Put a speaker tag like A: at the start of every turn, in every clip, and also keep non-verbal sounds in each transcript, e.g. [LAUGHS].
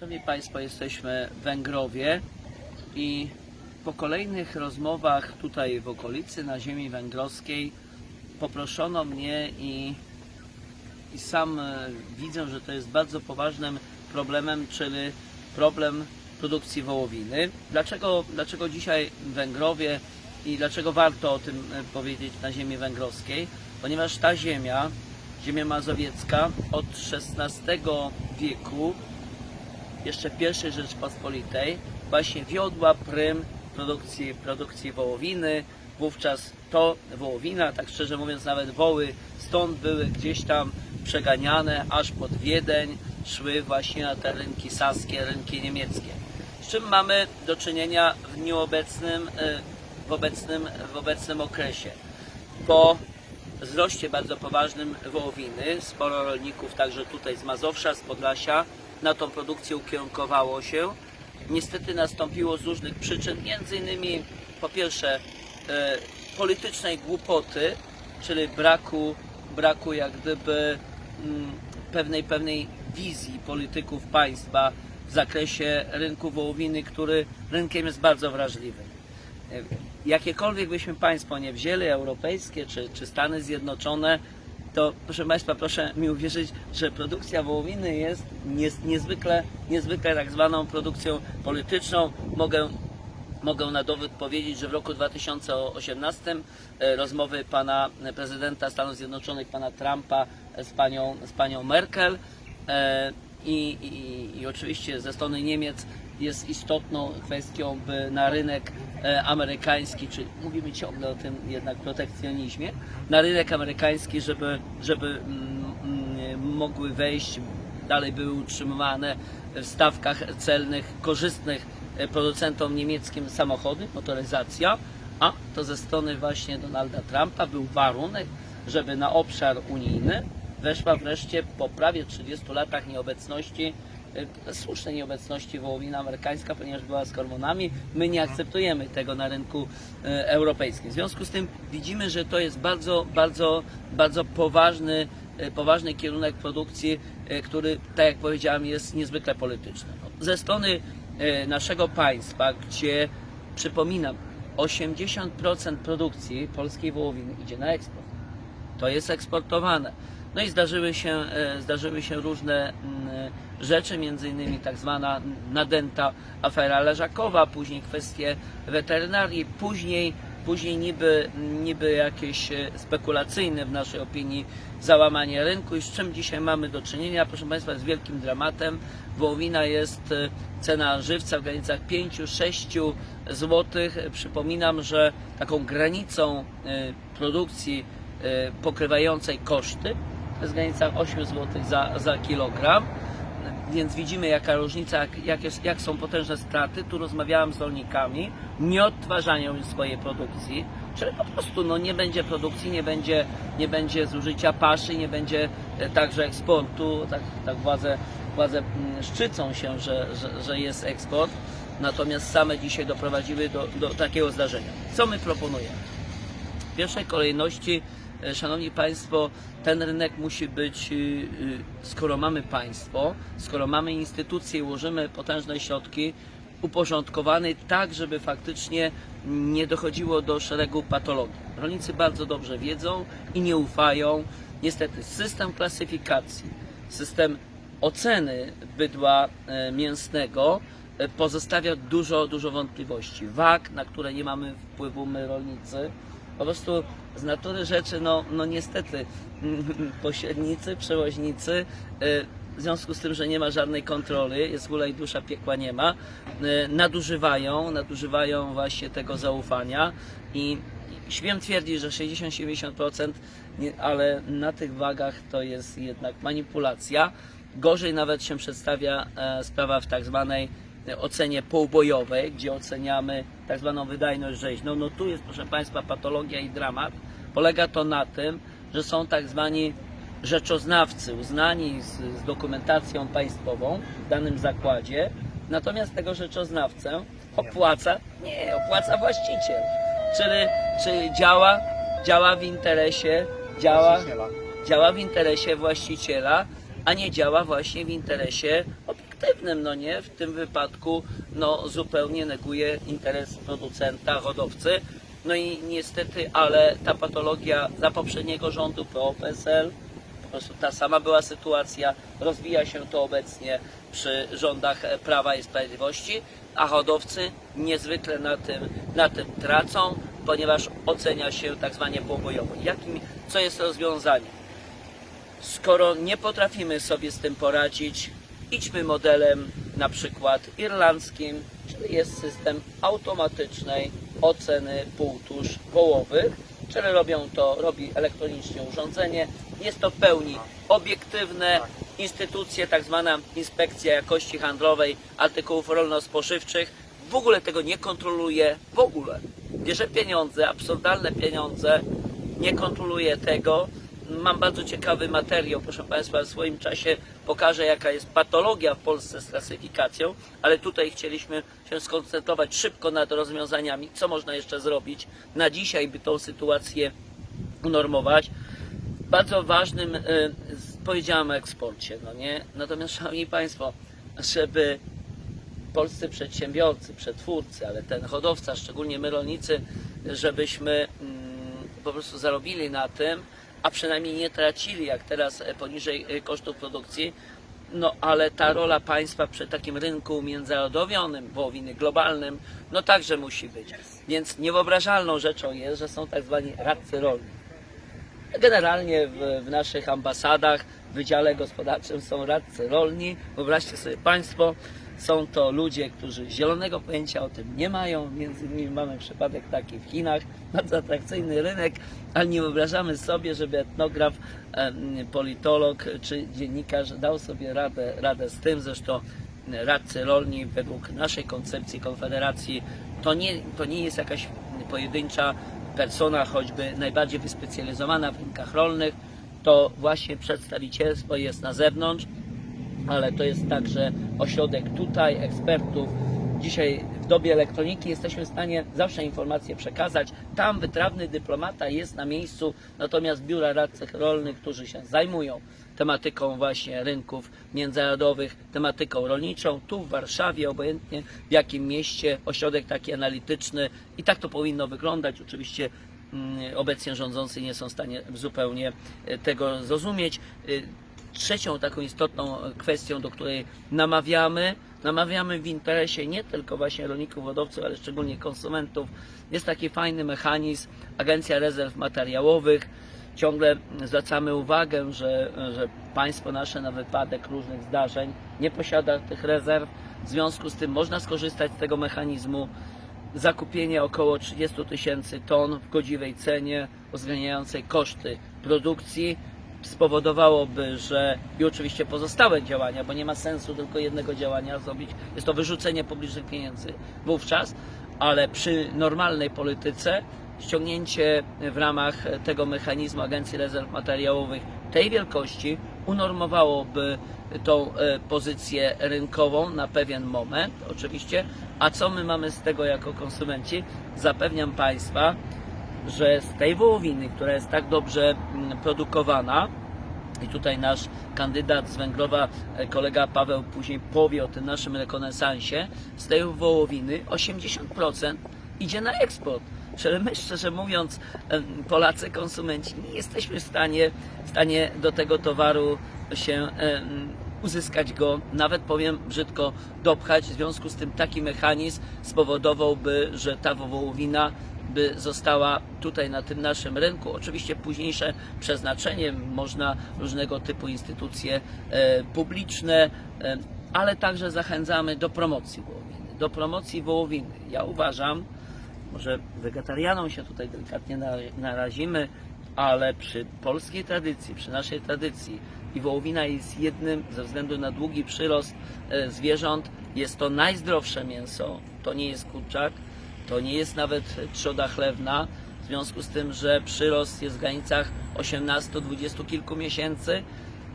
A: Szanowni Państwo, jesteśmy w Węgrowie i po kolejnych rozmowach tutaj w okolicy, na ziemi węgrowskiej, poproszono mnie i, i sam e, widzę, że to jest bardzo poważnym problemem, czyli problem produkcji wołowiny. Dlaczego, dlaczego dzisiaj Węgrowie i dlaczego warto o tym e, powiedzieć na ziemi węgrowskiej? Ponieważ ta ziemia, ziemia mazowiecka od XVI wieku jeszcze pierwszej Rzeczpospolitej właśnie wiodła prym produkcji, produkcji wołowiny. Wówczas to wołowina, tak szczerze mówiąc nawet woły stąd były gdzieś tam przeganiane aż pod Wiedeń, szły właśnie na te rynki saskie, rynki niemieckie. Z czym mamy do czynienia w dniu obecnym, e, w obecnym, w obecnym okresie? Po wzroście bardzo poważnym wołowiny. Sporo rolników, także tutaj z Mazowsza, z Podlasia, na tą produkcję ukierunkowało się. Niestety nastąpiło z różnych przyczyn, między innymi po pierwsze e, politycznej głupoty, czyli braku, braku jak gdyby mm, pewnej, pewnej wizji polityków państwa w zakresie rynku wołowiny, który rynkiem jest bardzo wrażliwym jakiekolwiek byśmy państwo nie wzięli, europejskie czy, czy Stany Zjednoczone, to proszę Państwa, proszę mi uwierzyć, że produkcja wołowiny jest niezwykle, niezwykle tak zwaną produkcją polityczną. Mogę, mogę na dowód powiedzieć, że w roku 2018 e, rozmowy pana prezydenta Stanów Zjednoczonych, pana Trumpa z panią, z panią Merkel e, i, i, i oczywiście ze strony Niemiec jest istotną kwestią, by na rynek e, amerykański, czy mówimy ciągle o tym jednak protekcjonizmie, na rynek amerykański, żeby, żeby mm, mm, mogły wejść, dalej były utrzymywane w stawkach celnych korzystnych e, producentom niemieckim samochody, motoryzacja, a to ze strony właśnie Donalda Trumpa był warunek, żeby na obszar unijny weszła wreszcie po prawie 30 latach nieobecności e, słusznej nieobecności wołowina amerykańska, ponieważ była z hormonami. My nie akceptujemy tego na rynku e, europejskim. W związku z tym widzimy, że to jest bardzo, bardzo, bardzo poważny, e, poważny kierunek produkcji, który, tak jak powiedziałem, jest niezwykle polityczny. Ze strony naszego państwa, gdzie przypominam, 80% produkcji polskiej wołowiny idzie na eksport to jest eksportowane. No i zdarzyły się, e, zdarzyły się różne mm, rzeczy, między innymi tak zwana nadęta afera leżakowa, później kwestie weterynarii, później, później niby, niby jakieś e, spekulacyjne w naszej opinii załamanie rynku i z czym dzisiaj mamy do czynienia, proszę Państwa, z wielkim dramatem. Wołowina jest e, cena żywca w granicach 5-6 zł. Przypominam, że taką granicą e, produkcji e, pokrywającej koszty to jest w granicach 8 zł za, za kilogram. Więc widzimy jaka różnica, jak, jak, jest, jak są potężne straty. Tu rozmawiałem z rolnikami, nie odtwarzają swojej produkcji, czyli po prostu no, nie będzie produkcji, nie będzie, nie będzie zużycia paszy, nie będzie e, także eksportu. Tak, tak władze, władze mm, szczycą się, że, że, że jest eksport, natomiast same dzisiaj doprowadziły do, do takiego zdarzenia. Co my proponujemy? W pierwszej kolejności, Szanowni Państwo, ten rynek musi być, y, y, skoro mamy państwo, skoro mamy instytucje i ułożymy potężne środki, uporządkowany tak, żeby faktycznie nie dochodziło do szeregu patologii. Rolnicy bardzo dobrze wiedzą i nie ufają. Niestety system klasyfikacji, system oceny bydła e, mięsnego e, pozostawia dużo, dużo wątpliwości. Wag, na które nie mamy wpływu my rolnicy. Po prostu z natury rzeczy, no, no niestety, [LAUGHS] pośrednicy, przewoźnicy, y, w związku z tym, że nie ma żadnej kontroli, jest wola i dusza, piekła nie ma, y, nadużywają, nadużywają właśnie tego zaufania i śmiem twierdzić, że 60-70%, nie- ale na tych wagach to jest jednak manipulacja. Gorzej nawet się przedstawia e, sprawa w tak zwanej ocenie półbojowej, gdzie oceniamy tak zwaną wydajność rzeźną. No tu jest, proszę Państwa, patologia i dramat. Polega to na tym, że są tak zwani rzeczoznawcy uznani z, z dokumentacją państwową w danym zakładzie, natomiast tego rzeczoznawcę opłaca, nie, opłaca właściciel. Czyli, czyli działa, działa w interesie, działa, działa w interesie właściciela, a nie działa właśnie w interesie obiektywnym, no nie? W tym wypadku no, zupełnie neguje interes producenta, hodowcy. No i niestety, ale ta patologia za poprzedniego rządu PO-PSL, po prostu ta sama była sytuacja, rozwija się to obecnie przy rządach Prawa i Sprawiedliwości, a hodowcy niezwykle na tym, na tym tracą, ponieważ ocenia się tak zwanie pobojowo. Jakim, co jest rozwiązanie? Skoro nie potrafimy sobie z tym poradzić, idźmy modelem na przykład irlandzkim, czyli jest system automatycznej oceny półtusz wołowych, czyli robią to, robi elektronicznie urządzenie. Jest to w pełni obiektywne. Instytucje, tak zwana inspekcja jakości handlowej artykułów rolno-spożywczych w ogóle tego nie kontroluje, w ogóle. Bierze pieniądze, absurdalne pieniądze, nie kontroluje tego. Mam bardzo ciekawy materiał, proszę Państwa, w swoim czasie pokażę, jaka jest patologia w Polsce z klasyfikacją, ale tutaj chcieliśmy się skoncentrować szybko nad rozwiązaniami, co można jeszcze zrobić na dzisiaj, by tą sytuację unormować. Bardzo ważnym, y, powiedziałem o eksporcie, no nie? Natomiast, Szanowni Państwo, żeby polscy przedsiębiorcy, przetwórcy, ale ten hodowca, szczególnie my rolnicy, żebyśmy mm, po prostu zarobili na tym, a przynajmniej nie tracili jak teraz e, poniżej e, kosztów produkcji. No ale ta rola państwa przy takim rynku międzynarodowionym, wołowiny globalnym, no także musi być. Więc niewyobrażalną rzeczą jest, że są tak zwani radcy rolni. Generalnie w, w naszych ambasadach, w Wydziale Gospodarczym są radcy rolni. Wyobraźcie sobie Państwo, są to ludzie, którzy zielonego pojęcia o tym nie mają. Między innymi mamy przypadek taki w Chinach, [LAUGHS] bardzo atrakcyjny rynek, ale nie wyobrażamy sobie, żeby etnograf, politolog czy dziennikarz dał sobie radę, radę z tym. Zresztą radcy rolni według naszej koncepcji Konfederacji to nie, to nie jest jakaś pojedyncza persona, choćby najbardziej wyspecjalizowana w rynkach rolnych, to właśnie przedstawicielstwo jest na zewnątrz, ale to jest także ośrodek tutaj, ekspertów. Dzisiaj w dobie elektroniki jesteśmy w stanie zawsze informacje przekazać. Tam wytrawny dyplomata jest na miejscu, natomiast biura radców rolnych, którzy się zajmują tematyką właśnie rynków międzynarodowych, tematyką rolniczą, tu w Warszawie, obojętnie w jakim mieście, ośrodek taki analityczny i tak to powinno wyglądać. Oczywiście mm, obecnie rządzący nie są w stanie zupełnie e, tego zrozumieć. Trzecią taką istotną kwestią, do której namawiamy, namawiamy w interesie nie tylko właśnie rolników, hodowców, ale szczególnie konsumentów, jest taki fajny mechanizm, Agencja Rezerw Materiałowych. Ciągle zwracamy uwagę, że, że państwo nasze na wypadek różnych zdarzeń nie posiada tych rezerw. W związku z tym można skorzystać z tego mechanizmu zakupienie około 30 tysięcy ton w godziwej cenie, uwzględniającej koszty produkcji, spowodowałoby, że i oczywiście pozostałe działania, bo nie ma sensu tylko jednego działania zrobić, jest to wyrzucenie publicznych pieniędzy wówczas, ale przy normalnej polityce ściągnięcie w ramach tego mechanizmu Agencji Rezerw Materiałowych tej wielkości unormowałoby tą e, pozycję rynkową na pewien moment, oczywiście. A co my mamy z tego jako konsumenci? Zapewniam Państwa, że z tej wołowiny, która jest tak dobrze mm, produkowana, i tutaj nasz kandydat z Węgrowa, e, kolega Paweł, później powie o tym naszym rekonesansie, z tej wołowiny 80% idzie na eksport. Czyli my, szczerze mówiąc, Polacy, konsumenci, nie jesteśmy w stanie, w stanie do tego towaru się uzyskać go, nawet powiem brzydko, dopchać. W związku z tym taki mechanizm spowodowałby, że ta wołowina by została tutaj na tym naszym rynku. Oczywiście późniejsze przeznaczenie można różnego typu instytucje e, publiczne, e, ale także zachęcamy do promocji wołowiny. Do promocji wołowiny. Ja uważam, może wegetarianom się tutaj delikatnie na- narazimy, ale przy polskiej tradycji, przy naszej tradycji i wołowina jest jednym, ze względu na długi przyrost e, zwierząt, jest to najzdrowsze mięso. To nie jest kurczak, to nie jest nawet trzoda chlewna, w związku z tym, że przyrost jest w granicach 18-20 kilku miesięcy.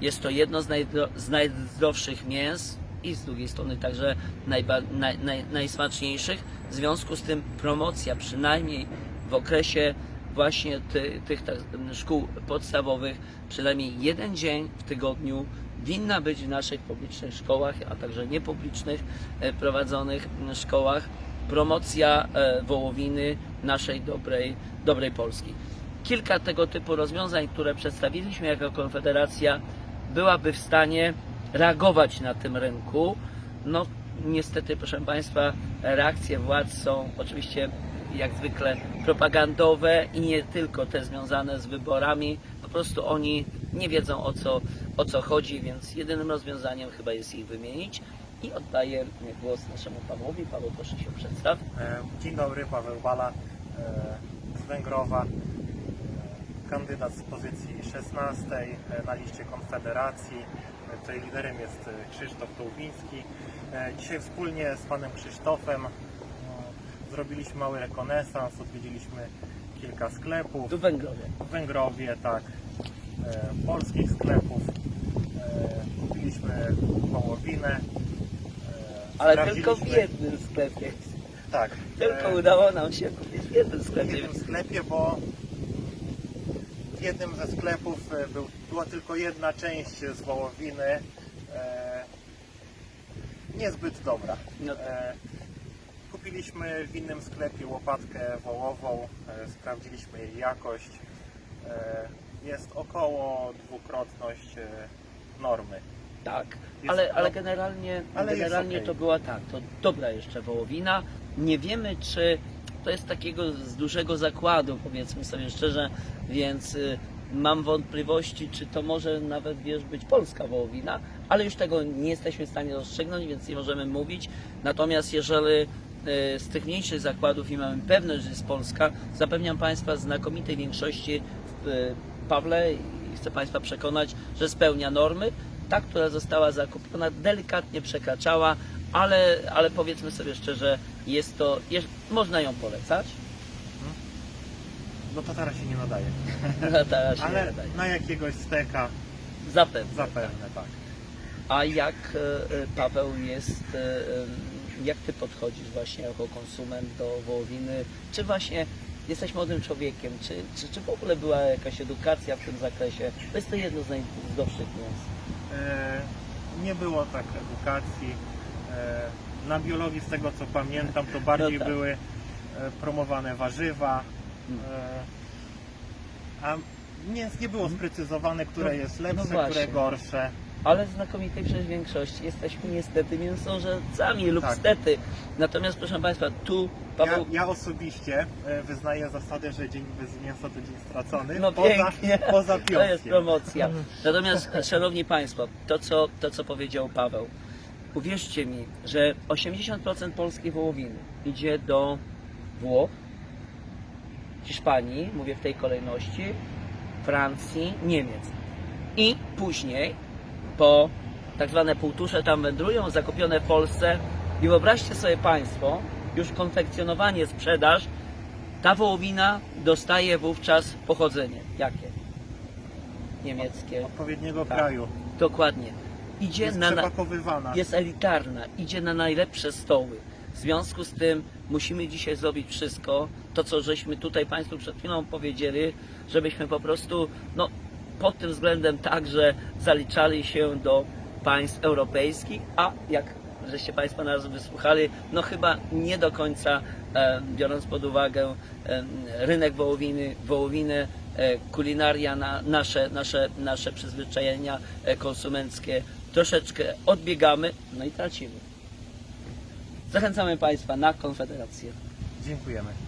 A: Jest to jedno z, najzdrowszych mięs i z drugiej strony także najba, naj, naj, najsmaczniejszych. W związku z tym promocja przynajmniej w okresie właśnie ty, tych tak, szkół podstawowych, przynajmniej jeden dzień w tygodniu winna być w naszych publicznych szkołach, a także niepublicznych e, prowadzonych szkołach promocja e, wołowiny naszej dobrej, dobrej Polski. Kilka tego typu rozwiązań, które przedstawiliśmy jako Konfederacja, byłaby w stanie reagować na tym rynku. No, niestety, proszę Państwa, reakcje władz są oczywiście jak zwykle propagandowe i nie tylko te związane z wyborami. Po prostu oni nie wiedzą o co, o co chodzi, więc jedynym rozwiązaniem chyba jest ich wymienić. I oddaję głos naszemu Pawłowi. Paweł, proszę się przedstaw.
B: E, Dzień dobry, Paweł Bala e, z Węgrowa, e, kandydat z pozycji 16 e, na liście Konfederacji. Tutaj liderem jest Krzysztof Tołbiński. Dzisiaj wspólnie z panem Krzysztofem zrobiliśmy mały rekonesans, odwiedziliśmy kilka sklepów
A: Tu w Węgrowie.
B: w Węgrowie, tak, polskich sklepów. Kupiliśmy wołowinę.
A: Ale tylko w jednym sklepie.
B: Tak.
A: Tylko
B: e,
A: udało nam się kupić w jednym
B: w
A: sklepie.
B: jednym sklepie, bo w jednym ze sklepów e, był, była tylko jedna część z wołowiny e, niezbyt dobra.
A: No.
B: E, kupiliśmy w innym sklepie łopatkę wołową, e, sprawdziliśmy jej jakość. E, jest około dwukrotność e, normy.
A: Tak,
B: Jest-
A: ale, ale generalnie,
B: ale
A: generalnie
B: okej.
A: to była tak, to dobra jeszcze wołowina. Nie wiemy, czy to jest takiego z dużego zakładu, powiedzmy sobie szczerze, więc y, mam wątpliwości, czy to może nawet wiesz, być polska wołowina, ale już tego nie jesteśmy w stanie rozstrzygnąć, więc nie możemy mówić. Natomiast jeżeli y, z tych mniejszych zakładów i mamy pewność, że jest Polska, zapewniam Państwa znakomitej większości w y, Pawle i chcę Państwa przekonać, że spełnia normy. Ta, która została zakupiona, delikatnie przekraczała, ale, ale powiedzmy sobie szczerze, jest to, jest, można ją polecać.
B: No to teraz się nie nadaje. [LAUGHS]
A: Teraz się nie
B: Ale
A: nadaje.
B: na jakiegoś steka
A: Zapewne.
B: zapewne tak.
A: A jak e, e, Paweł jest, e, jak ty podchodzisz właśnie jako konsument do wołowiny? Czy właśnie jesteś młodym człowiekiem? Czy, czy, czy w ogóle była jakaś edukacja w tym zakresie? To jest to jedno z najzdrowszych mięs.
B: E, nie było tak edukacji. E, na biologii, z tego co pamiętam, to bardziej
A: No tak.
B: były e, promowane warzywa. A nie, nie było sprecyzowane, które
A: No,
B: jest
A: no
B: lepsze,
A: właśnie.
B: które gorsze.
A: Ale w znakomitej przez większości jesteśmy niestety mięsożercami lub
B: Tak.
A: stety. Natomiast proszę Państwa, tu
B: Ja,
A: Paweł...
B: ja osobiście e, wyznaję zasadę, że dzień bez mięsa to dzień stracony.
A: No
B: poza,
A: pięknie,
B: poza
A: to
B: piątkiem.
A: jest promocja. Natomiast, Szanowni Państwo, to co, to co powiedział Paweł, uwierzcie mi, że 80% polskiej wołowiny idzie do Włoch, Hiszpanii, mówię w tej kolejności, Francji, Niemiec. I później, po tak zwane półtusze tam wędrują, zakupione w Polsce. I wyobraźcie sobie Państwo, już konfekcjonowanie, sprzedaż, ta wołowina dostaje wówczas pochodzenie. Jakie? Niemieckie.
B: Odpowiedniego
A: Tak.
B: kraju.
A: Dokładnie. Idzie
B: Jest
A: na, jest elitarna, idzie na najlepsze stoły. W związku z tym musimy dzisiaj zrobić wszystko, to co żeśmy tutaj Państwu przed chwilą powiedzieli, żebyśmy po prostu no, pod tym względem także zaliczali się do państw europejskich, a jak żeście Państwo nas wysłuchali, no chyba nie do końca, e, biorąc pod uwagę e, rynek wołowiny, wołowiny, e, kulinaria, na, nasze, nasze, nasze przyzwyczajenia konsumenckie, troszeczkę odbiegamy, no i tracimy. Zachęcamy Państwa na Konfederację. Dziękujemy.